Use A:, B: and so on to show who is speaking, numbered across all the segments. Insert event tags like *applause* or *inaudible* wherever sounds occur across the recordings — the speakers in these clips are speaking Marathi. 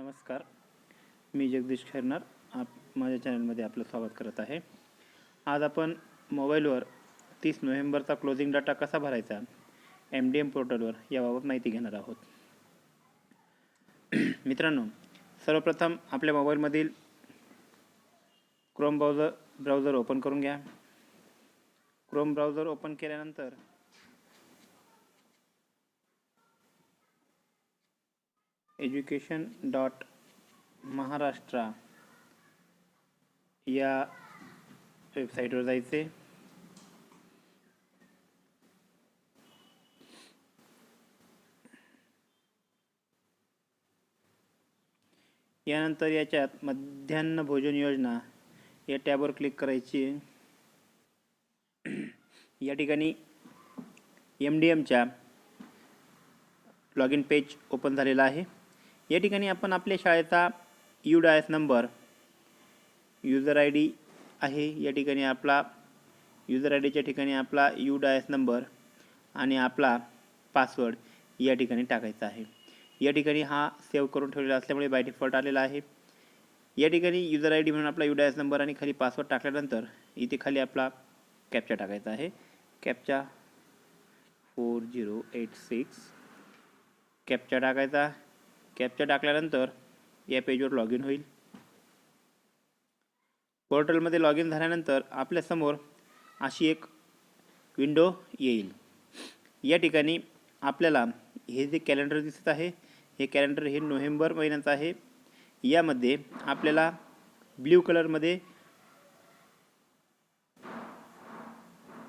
A: नमस्कार. मी जगदीश खैरनार. आप माझ्या चॅनलमध्ये आपलं स्वागत करत आहे. आज आपण मोबाईलवर तीस नोव्हेंबरचा क्लोजिंग डाटा कसा भरायचा एम डी एम पोर्टलवर याबाबत माहिती घेणार आहोत. *clears throat* मित्रांनो सर्वप्रथम आपल्या मोबाईलमधील क्रोम ब्राउझर ब्राउझर ओपन करून घ्या. क्रोम ब्राउझर ओपन केल्यानंतर एज्युकेशन डॉट महाराष्ट्रा या वेबसाईटवर जायचे. यानंतर याच्यात मध्यान्ह भोजन योजना या टॅबवर क्लिक करायची. या ठिकाणी एम डी एमच्या लॉग इन पेज ओपन झालेला आहे. या ठिकाणी आपण आपल्या शाळेचा U DISE number user I D आहे. या ठिकाणी आपला युजर आय डीच्या ठिकाणी आपला यू डायस नंबर आणि आपला पासवर्ड या ठिकाणी टाकायचा आहे. या ठिकाणी हा सेव्ह करून ठेवलेला असल्यामुळे बाय डिफॉल्ट आलेला आहे. या ठिकाणी युजर आय डी म्हणून आपला यू डायस नंबर आणि खाली पासवर्ड टाकल्यानंतर इथे खाली आपला कॅपचा टाकायचा आहे. Captcha four zero eight six captcha टाकायचा. कॅप्चर टाकल्यानंतर या पेजवर लॉग इन होईल. पोर्टलमध्ये लॉग इन झाल्यानंतर आपल्यासमोर अशी एक विंडो येईल. या ठिकाणी आपल्याला हे जे कॅलेंडर दिसत आहे हे कॅलेंडर हे नोव्हेंबर महिन्याचं आहे. यामध्ये आपल्याला ब्ल्यू कलरमध्ये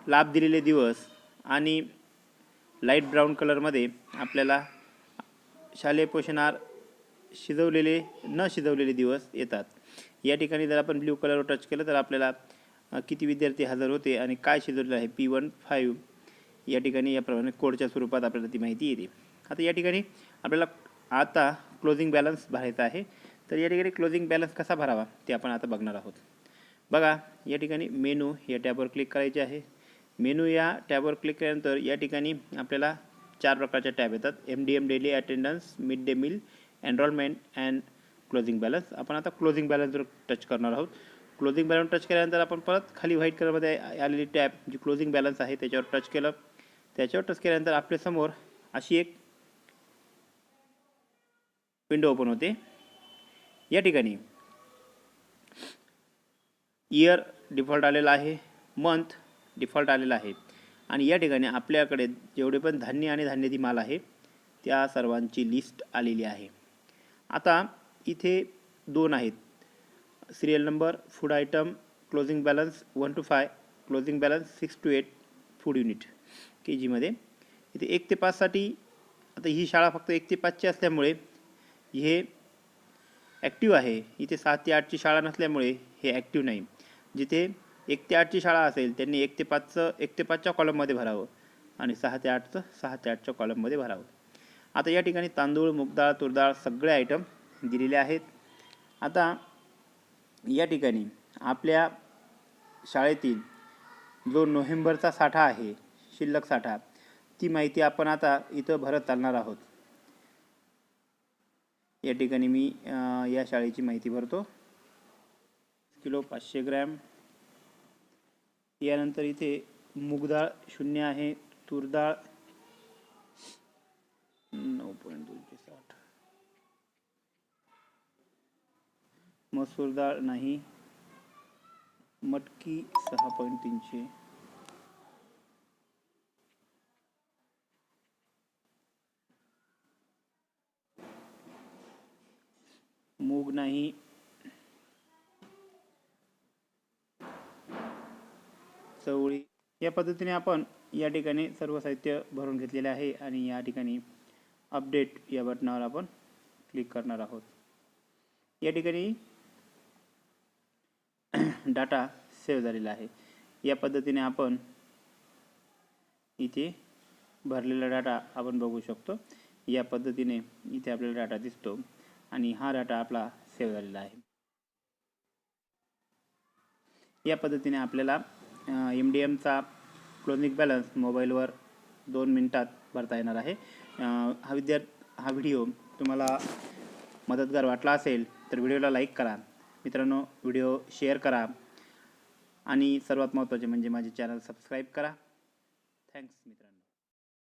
A: लाभ दिलेले दिवस आणि लाइट ब्राऊन कलरमध्ये आपल्याला शालेय पोषणार शिजवलेले न शिजवलेले दिवस येतात. या ठिकाणी जर आपण ब्ल्यू कलरवर टच केलं तर आपल्याला किती विद्यार्थी हजर होते आणि काय शिजवलेलं आहे? पी वन फाईव्ह या ठिकाणी याप्रमाणे कोडच्या स्वरूपात आपल्याला ती माहिती येते. आता या ठिकाणी आपल्याला आता क्लोजिंग बॅलन्स भरायचा आहे. तर या ठिकाणी क्लोजिंग बॅलन्स कसा भरावा? ते आपण आता बघणार आहोत. बघा या ठिकाणी मेनू या टॅबवर क्लिक करायचे आहे. मेनू या टॅबवर क्लिक केल्यानंतर या ठिकाणी आपल्याला चार प्रकारच्या टॅब येतात. M D M daily attendance mid day meal enrolment and closing balance आपण आता क्लोजिंग बॅलन्सवर टच करणार आहोत. क्लोजिंग बॅलन्स टच केल्यानंतर आपण परत खाली व्हाईट कलरमध्ये आलेली टॅब जी क्लोजिंग बॅलन्स आहे त्याच्यावर टच केलं. त्याच्यावर टच केल्यानंतर आपल्यासमोर अशी एक विंडो ओपन होते. या ठिकाणी इयर डिफॉल्ट आलेला आहे. मंथ डिफॉल्ट आलेला आहे. आणि या ठिकाणी आपल्याकडे जेवढे पण धान्य आणि धान्याची माल आहे त्या सर्वांची लिस्ट आलेली आहे. आता इथे दोन आहेत. Serial number food item closing balance one two five closing balance six two eight food unit K जीमध्ये इथे एक ते पाचसाठी आता ही शाळा फक्त एक ते पाचची असल्यामुळे हे ॲक्टिव्ह आहे. इथे सात ते आठची शाळा नसल्यामुळे हे ॲक्टिव्ह नाही. जिथे एक ते आठची शाळा असेल त्यांनी एक ते पाचचं एक ते पाचच्या कॉलममध्ये भरावं आणि सहा ते आठचं सहा ते आठच्या कॉलममध्ये भरावं. आता या ठिकाणी तांदूळ मुगडाळ तुरडाळ सगळे आयटम दिलेले आहेत. आता या ठिकाणी आपल्या शाळेतील जो नोव्हेंबरचा साठा आहे शिल्लक साठा ती माहिती आपण आता इथं भरत चालणार आहोत. या ठिकाणी मी या शाळेची माहिती भरतो. किलो पाचशे ग्रॅम यानंतर इथे मूगडाळ शून्य आहे तुरडाळ नऊ पॉईंट दोनशे साठ मसूर डाळ नाही मटकी सहा पॉईंट तीनशे. मूग नाही चवळी या पद्धतीने आपण या ठिकाणी सर्व साहित्य भरून घेतलेले आहे आणि या ठिकाणी अपडेट या बटनावर आपण क्लिक करणार आहोत. या ठिकाणी *clears throat* डाटा सेव्ह झालेला आहे. या पद्धतीने आपण इथे भरलेला डाटा आपण बघू शकतो. या पद्धतीने इथे आपल्याला डाटा दिसतो आणि हा डाटा आपला सेव्ह झालेला आहे. या पद्धतीने आपल्याला एम डी एमचा क्लोजिंग बॅलन्स मोबाईलवर दोन मिनटात भरता येणार आहे. हा विद्यार्थी हा व्हिडिओ तुम्हाला मदतगार वाटला असेल तर व्हिडिओला लाईक करा. मित्रांनो व्हिडिओ शेअर करा. आणि सर्वात महत्त्वाचे म्हणजे माझे चॅनल सबस्क्राईब करा. थँक्स मित्रांनो.